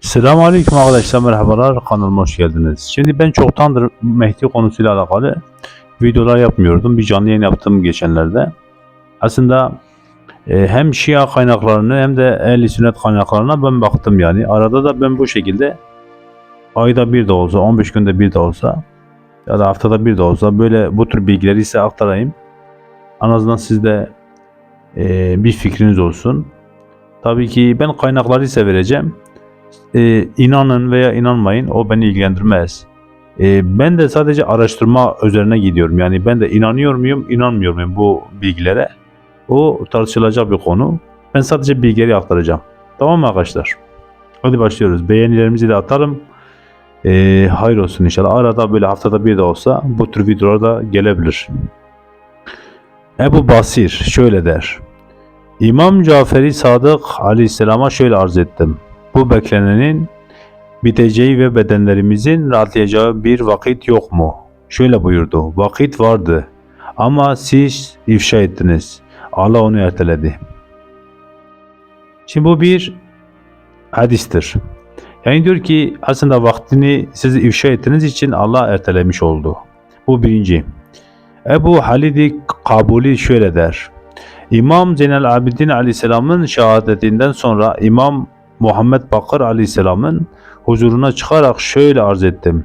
Selamun Aleyküm arkadaşlar merhabalar kanalıma hoş geldiniz. Şimdi ben çoktandır Mehdi konusuyla alakalı videolar yapmıyordum. Bir canlı yayın yaptım geçenlerde. Aslında e, hem Şia kaynaklarını hem de Ehl-i Sünnet kaynaklarına ben baktım yani. Arada da ben bu şekilde ayda bir de olsa, 15 günde bir de olsa ya da haftada bir de olsa böyle bu tür bilgileri size aktarayım. En azından sizde e, bir fikriniz olsun. Tabii ki ben kaynakları ise vereceğim e, inanın veya inanmayın o beni ilgilendirmez. E, ben de sadece araştırma üzerine gidiyorum. Yani ben de inanıyor muyum, inanmıyor muyum bu bilgilere? O tartışılacak bir konu. Ben sadece bilgileri aktaracağım. Tamam mı arkadaşlar? Hadi başlıyoruz. Beğenilerimizi de atalım. E, hayır olsun inşallah. Arada böyle haftada bir de olsa bu tür videolar da gelebilir. Ebu Basir şöyle der. İmam Caferi Sadık Aleyhisselam'a şöyle arz ettim. Bu beklenenin biteceği ve bedenlerimizin rahatlayacağı bir vakit yok mu? Şöyle buyurdu. Vakit vardı ama siz ifşa ettiniz. Allah onu erteledi. Şimdi bu bir hadistir. Yani diyor ki aslında vaktini siz ifşa ettiğiniz için Allah ertelemiş oldu. Bu birinci. Ebu Halid-i Kabuli şöyle der. İmam Zeynel Abidin Aleyhisselam'ın şehadetinden sonra İmam Muhammed Bakır Aleyhisselam'ın huzuruna çıkarak şöyle arz ettim.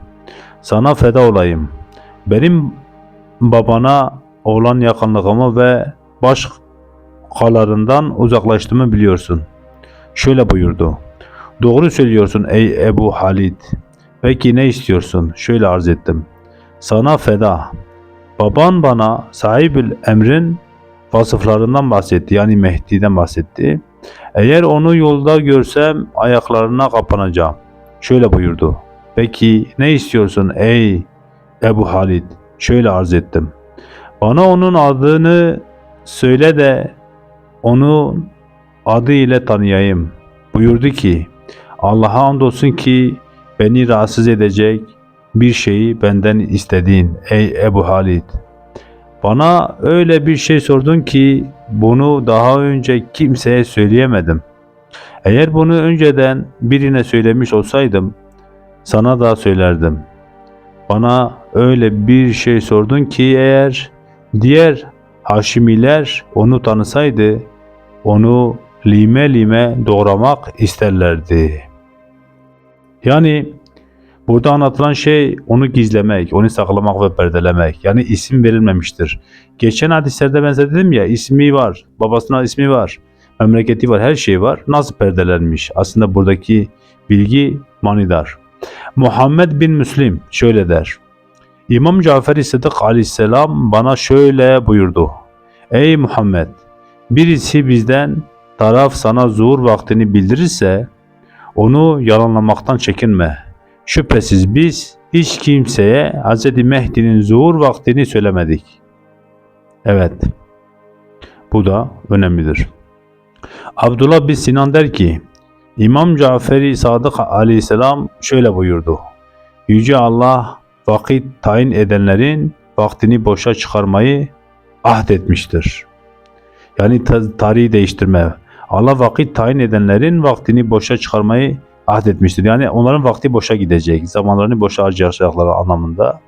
Sana feda olayım. Benim babana olan yakınlığımı ve başkalarından uzaklaştığımı biliyorsun. Şöyle buyurdu. Doğru söylüyorsun ey Ebu Halid. Peki ne istiyorsun? Şöyle arz ettim. Sana feda. Baban bana sahibül emrin vasıflarından bahsetti. Yani Mehdi'den bahsetti. Eğer onu yolda görsem ayaklarına kapanacağım. Şöyle buyurdu. Peki ne istiyorsun ey Ebu Halid? Şöyle arz ettim. Bana onun adını söyle de onu adı ile tanıyayım. Buyurdu ki Allah'a andolsun ki beni rahatsız edecek bir şeyi benden istediğin ey Ebu Halid. Bana öyle bir şey sordun ki bunu daha önce kimseye söyleyemedim. Eğer bunu önceden birine söylemiş olsaydım sana da söylerdim. Bana öyle bir şey sordun ki eğer diğer Haşimiler onu tanısaydı onu lime lime doğramak isterlerdi. Yani Burada anlatılan şey onu gizlemek, onu saklamak ve perdelemek. Yani isim verilmemiştir. Geçen hadislerde ben size dedim ya ismi var, babasına ismi var, memleketi var, her şey var. Nasıl perdelenmiş? Aslında buradaki bilgi manidar. Muhammed bin Müslim şöyle der. İmam Cafer-i Sıdık aleyhisselam bana şöyle buyurdu. Ey Muhammed! Birisi bizden taraf sana zuhur vaktini bildirirse onu yalanlamaktan çekinme. Şüphesiz biz hiç kimseye Hz. Mehdi'nin zuhur vaktini söylemedik. Evet. Bu da önemlidir. Abdullah bin Sinan der ki, İmam Caferi Sadık aleyhisselam şöyle buyurdu. Yüce Allah vakit tayin edenlerin vaktini boşa çıkarmayı ahdetmiştir. Yani ta- tarihi değiştirme. Allah vakit tayin edenlerin vaktini boşa çıkarmayı ahdetmiştir. Yani onların vakti boşa gidecek, zamanlarını boşa harcayacakları anlamında.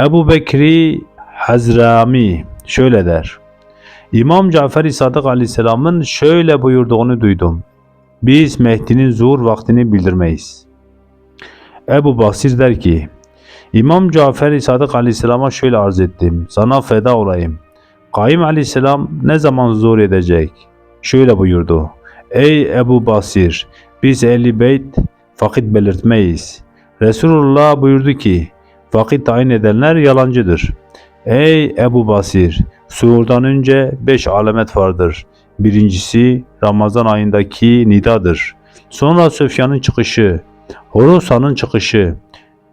Ebu Bekri Hazrami şöyle der. İmam Cafer-i Sadık Aleyhisselam'ın şöyle buyurduğunu duydum. Biz Mehdi'nin zuhur vaktini bildirmeyiz. Ebu Basir der ki, İmam Cafer-i Sadık Aleyhisselam'a şöyle arz ettim. Sana feda olayım. Kaim Aleyhisselam ne zaman zuhur edecek? Şöyle buyurdu. Ey Ebu Basir, biz ehli beyt vakit belirtmeyiz. Resulullah buyurdu ki, vakit tayin edenler yalancıdır. Ey Ebu Basir, suhurdan önce beş alamet vardır. Birincisi Ramazan ayındaki nidadır. Sonra Söfyan'ın çıkışı, Horusa'nın çıkışı,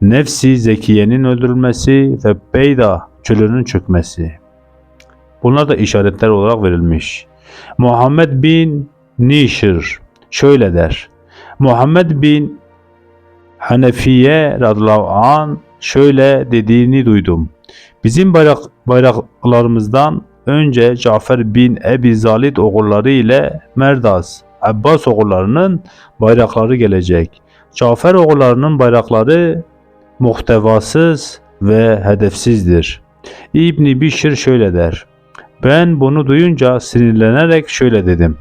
Nefsi Zekiye'nin öldürülmesi ve Beyda çölünün çökmesi. Bunlar da işaretler olarak verilmiş. Muhammed bin Nişir şöyle der. Muhammed bin Hanefiye radıyallahu an şöyle dediğini duydum. Bizim bayrak, bayraklarımızdan önce Cafer bin Ebi Zalid oğulları ile Merdaz, Abbas oğullarının bayrakları gelecek. Cafer oğullarının bayrakları muhtevasız ve hedefsizdir. İbni Bişir şöyle der. Ben bunu duyunca sinirlenerek şöyle dedim.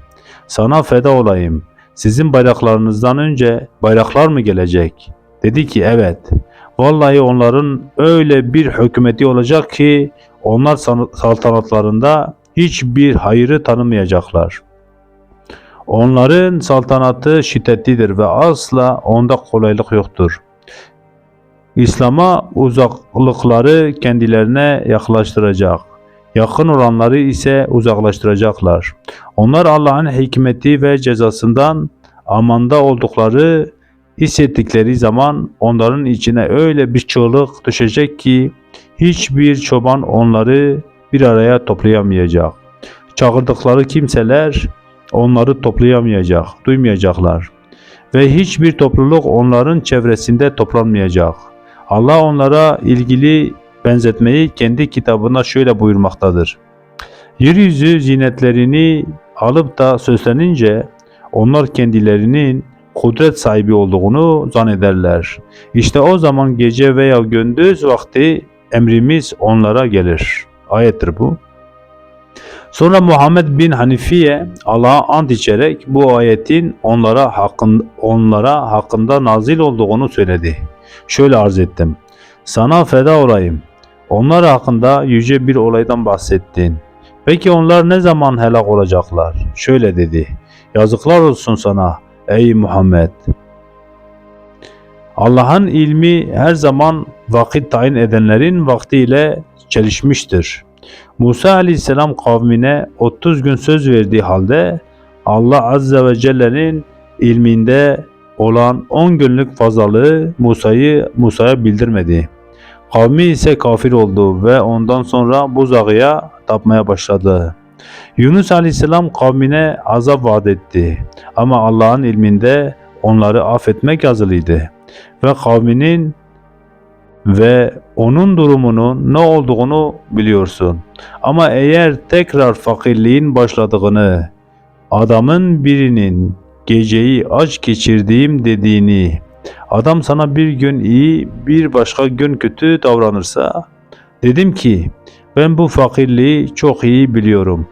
Sana feda olayım. Sizin bayraklarınızdan önce bayraklar mı gelecek? Dedi ki evet. Vallahi onların öyle bir hükümeti olacak ki onlar saltanatlarında hiçbir hayrı tanımayacaklar. Onların saltanatı şiddetlidir ve asla onda kolaylık yoktur. İslam'a uzaklıkları kendilerine yaklaştıracak. Yakın olanları ise uzaklaştıracaklar. Onlar Allah'ın hikmeti ve cezasından amanda oldukları hissettikleri zaman onların içine öyle bir çığlık düşecek ki hiçbir çoban onları bir araya toplayamayacak. Çağırdıkları kimseler onları toplayamayacak, duymayacaklar. Ve hiçbir topluluk onların çevresinde toplanmayacak. Allah onlara ilgili benzetmeyi kendi kitabında şöyle buyurmaktadır. Yeryüzü zinetlerini alıp da sözlenince onlar kendilerinin kudret sahibi olduğunu zannederler. İşte o zaman gece veya gündüz vakti emrimiz onlara gelir. Ayettir bu. Sonra Muhammed bin Hanifiye Allah'a ant içerek bu ayetin onlara hakkın, onlara hakkında nazil olduğunu söyledi. Şöyle arz ettim. Sana feda olayım. Onlar hakkında yüce bir olaydan bahsettin. Peki onlar ne zaman helak olacaklar? Şöyle dedi. Yazıklar olsun sana ey Muhammed. Allah'ın ilmi her zaman vakit tayin edenlerin vaktiyle çelişmiştir. Musa aleyhisselam kavmine 30 gün söz verdiği halde Allah azze ve celle'nin ilminde olan 10 günlük fazlalığı Musa'yı Musa'ya bildirmedi. Kavmi ise kafir oldu ve ondan sonra buzağıya tapmaya başladı. Yunus aleyhisselam kavmine azap vaat etti. Ama Allah'ın ilminde onları affetmek yazılıydı. Ve kavminin ve onun durumunun ne olduğunu biliyorsun. Ama eğer tekrar fakirliğin başladığını, adamın birinin geceyi aç geçirdiğim dediğini, adam sana bir gün iyi, bir başka gün kötü davranırsa, dedim ki, ben bu fakirliği çok iyi biliyorum.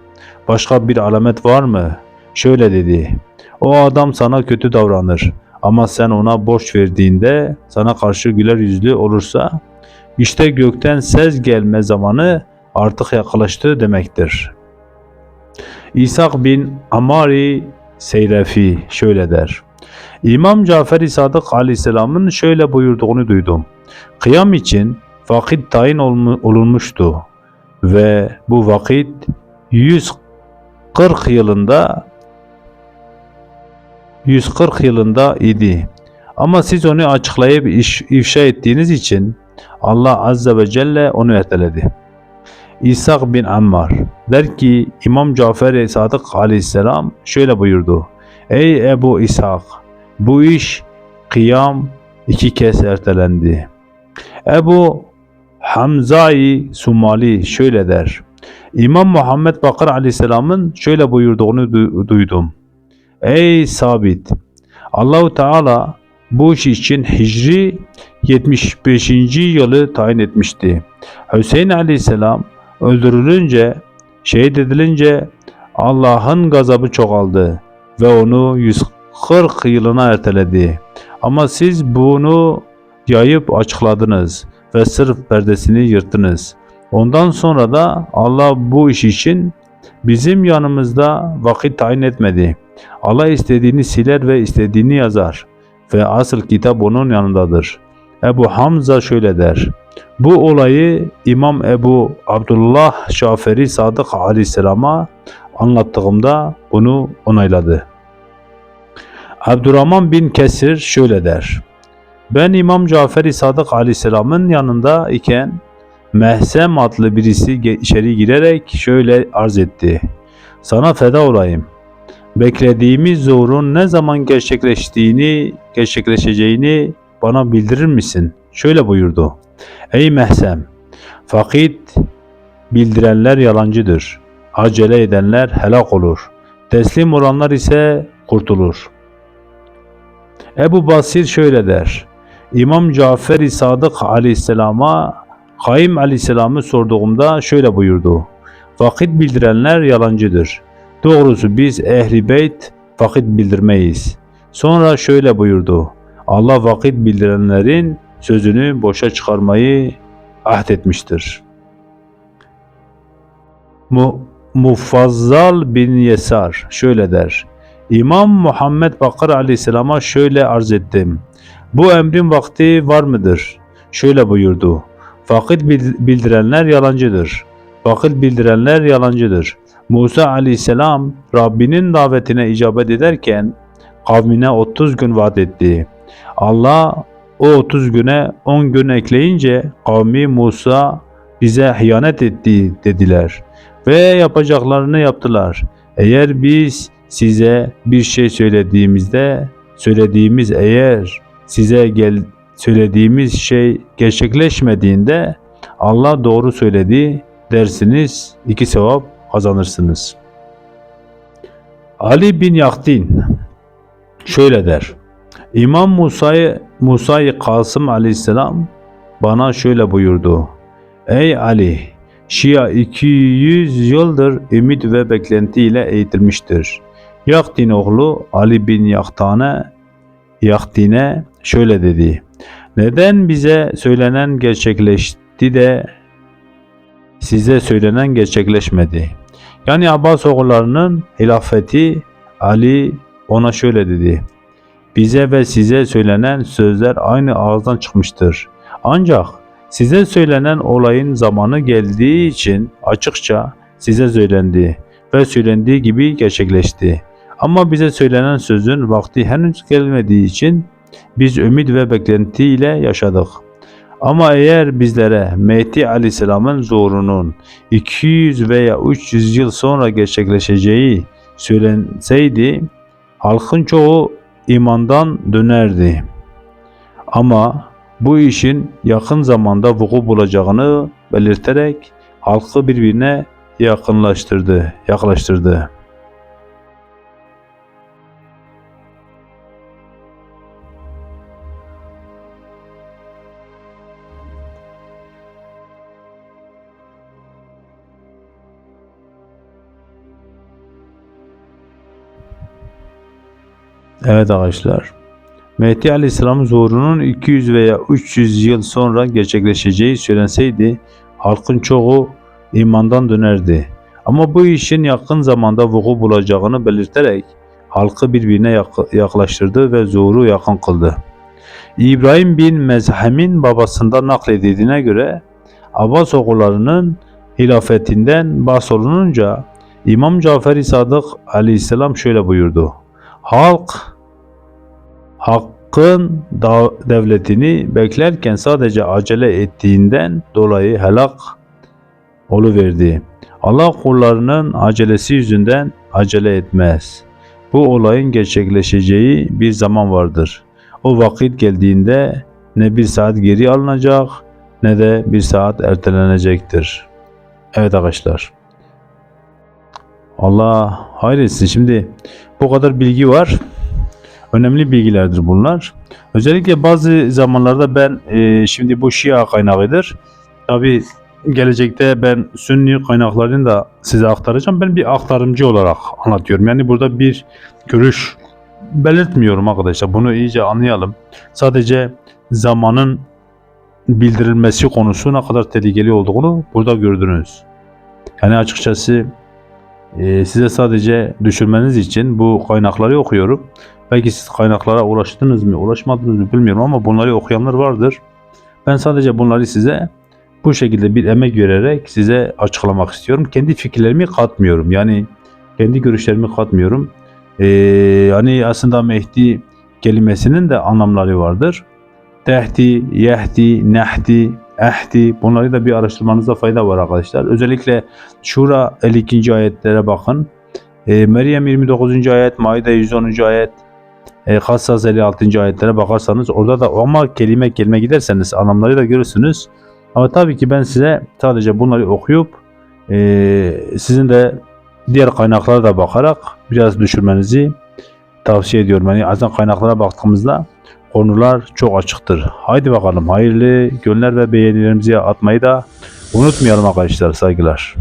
Başka bir alamet var mı? Şöyle dedi. O adam sana kötü davranır. Ama sen ona borç verdiğinde sana karşı güler yüzlü olursa işte gökten ses gelme zamanı artık yaklaştı demektir. İshak bin Amari Seyrefi şöyle der. İmam Cafer-i Sadık aleyhisselamın şöyle buyurduğunu duydum. Kıyam için vakit tayin olunmuştu ve bu vakit 140 yılında 140 yılında idi. Ama siz onu açıklayıp ifşa ettiğiniz için Allah Azze ve Celle onu erteledi. İshak bin Ammar der ki İmam Cafer-i Sadık aleyhisselam şöyle buyurdu. Ey Ebu İshak bu iş kıyam iki kez ertelendi. Ebu Hamza-i Sumali şöyle der. İmam Muhammed Bakır aleyhisselamın şöyle buyurduğunu du- duydum. Ey sabit! Allahu Teala bu iş için Hicri 75. yılı tayin etmişti. Hüseyin Aleyhisselam öldürülünce, şehit edilince Allah'ın gazabı çoğaldı ve onu 140 yılına erteledi. Ama siz bunu yayıp açıkladınız ve sırf perdesini yırttınız. Ondan sonra da Allah bu iş için bizim yanımızda vakit tayin etmedi. Allah istediğini siler ve istediğini yazar ve asıl kitap onun yanındadır. Ebu Hamza şöyle der. Bu olayı İmam Ebu Abdullah Şaferi Sadık Aleyhisselam'a anlattığımda bunu onayladı. Abdurrahman bin Kesir şöyle der. Ben İmam Cafer-i Sadık Aleyhisselam'ın yanında iken Mehsem adlı birisi içeri girerek şöyle arz etti. Sana feda olayım. Beklediğimiz zorun ne zaman gerçekleştiğini, gerçekleşeceğini bana bildirir misin? Şöyle buyurdu. Ey Mehsem! Fakit bildirenler yalancıdır. Acele edenler helak olur. Teslim olanlar ise kurtulur. Ebu Basir şöyle der. İmam Cafer-i Sadık aleyhisselama Kaim aleyhisselamı sorduğumda şöyle buyurdu. Vakit bildirenler yalancıdır. Doğrusu biz ehli beyt vakit bildirmeyiz. Sonra şöyle buyurdu. Allah vakit bildirenlerin sözünü boşa çıkarmayı ahdetmiştir. Mu Mufazzal bin Yesar şöyle der. İmam Muhammed Bakır aleyhisselama şöyle arz ettim. Bu emrin vakti var mıdır? Şöyle buyurdu. Bil- bildirenler yalancıdır. Vakit bildirenler yalancıdır. Musa aleyhisselam Rabbinin davetine icabet ederken kavmine 30 gün vaat etti. Allah o 30 güne 10 gün ekleyince kavmi Musa bize hıyanet etti dediler ve yapacaklarını yaptılar. Eğer biz size bir şey söylediğimizde söylediğimiz eğer size gel söylediğimiz şey gerçekleşmediğinde Allah doğru söyledi dersiniz iki sevap kazanırsınız. Ali bin Yaktin şöyle der. İmam Musa'yı Musa'yı Kasım aleyhisselam bana şöyle buyurdu. Ey Ali! Şia 200 yıldır ümit ve beklentiyle eğitilmiştir. Yaktin oğlu Ali bin Yaktane Yaktin'e şöyle dedi. Neden bize söylenen gerçekleşti de size söylenen gerçekleşmedi? Yani Abbas oğullarının hilafeti Ali ona şöyle dedi. Bize ve size söylenen sözler aynı ağızdan çıkmıştır. Ancak size söylenen olayın zamanı geldiği için açıkça size söylendi ve söylendiği gibi gerçekleşti. Ama bize söylenen sözün vakti henüz gelmediği için biz ümit ve beklentiyle yaşadık. Ama eğer bizlere Mehdi Aleyhisselam'ın zuhurunun 200 veya 300 yıl sonra gerçekleşeceği söylenseydi, halkın çoğu imandan dönerdi. Ama bu işin yakın zamanda vuku bulacağını belirterek halkı birbirine yakınlaştırdı, yaklaştırdı. Evet arkadaşlar. Mehdi Aleyhisselam'ın zuhurunun 200 veya 300 yıl sonra gerçekleşeceği söylenseydi halkın çoğu imandan dönerdi. Ama bu işin yakın zamanda vuku bulacağını belirterek halkı birbirine yak- yaklaştırdı ve zuhuru yakın kıldı. İbrahim bin Mezhem'in babasından nakledildiğine göre Abbas oğullarının hilafetinden bahsolununca İmam Cafer-i Sadık aleyhisselam şöyle buyurdu. Halk hakkın devletini beklerken sadece acele ettiğinden dolayı helak oluverdi. Allah kullarının acelesi yüzünden acele etmez. Bu olayın gerçekleşeceği bir zaman vardır. O vakit geldiğinde ne bir saat geri alınacak ne de bir saat ertelenecektir. Evet arkadaşlar. Allah hayretsin. Şimdi bu kadar bilgi var. Önemli bilgilerdir bunlar. Özellikle bazı zamanlarda ben e, şimdi bu Şia kaynağıdır. Tabi gelecekte ben Sünni kaynaklarını da size aktaracağım. Ben bir aktarımcı olarak anlatıyorum. Yani burada bir görüş belirtmiyorum arkadaşlar. Bunu iyice anlayalım. Sadece zamanın bildirilmesi konusu ne kadar tehlikeli olduğunu burada gördünüz. Yani açıkçası size sadece düşürmeniz için bu kaynakları okuyorum. Belki siz kaynaklara ulaştınız mı, ulaşmadınız mı bilmiyorum ama bunları okuyanlar vardır. Ben sadece bunları size bu şekilde bir emek vererek size açıklamak istiyorum. Kendi fikirlerimi katmıyorum. Yani kendi görüşlerimi katmıyorum. Ee, hani aslında Mehdi kelimesinin de anlamları vardır. Tehdi, yehdi, nehdi, ehdi bunları da bir araştırmanızda fayda var arkadaşlar. Özellikle Şura 52. ayetlere bakın. Ee, Meryem 29. ayet, Maide 110. ayet, e, Hassas 56. ayetlere bakarsanız orada da ama kelime kelime giderseniz anlamları da görürsünüz. Ama tabii ki ben size sadece bunları okuyup e, sizin de diğer kaynaklara da bakarak biraz düşürmenizi tavsiye ediyorum. Yani aslında kaynaklara baktığımızda konular çok açıktır. Haydi bakalım hayırlı günler ve beğenilerimizi atmayı da unutmayalım arkadaşlar. Saygılar.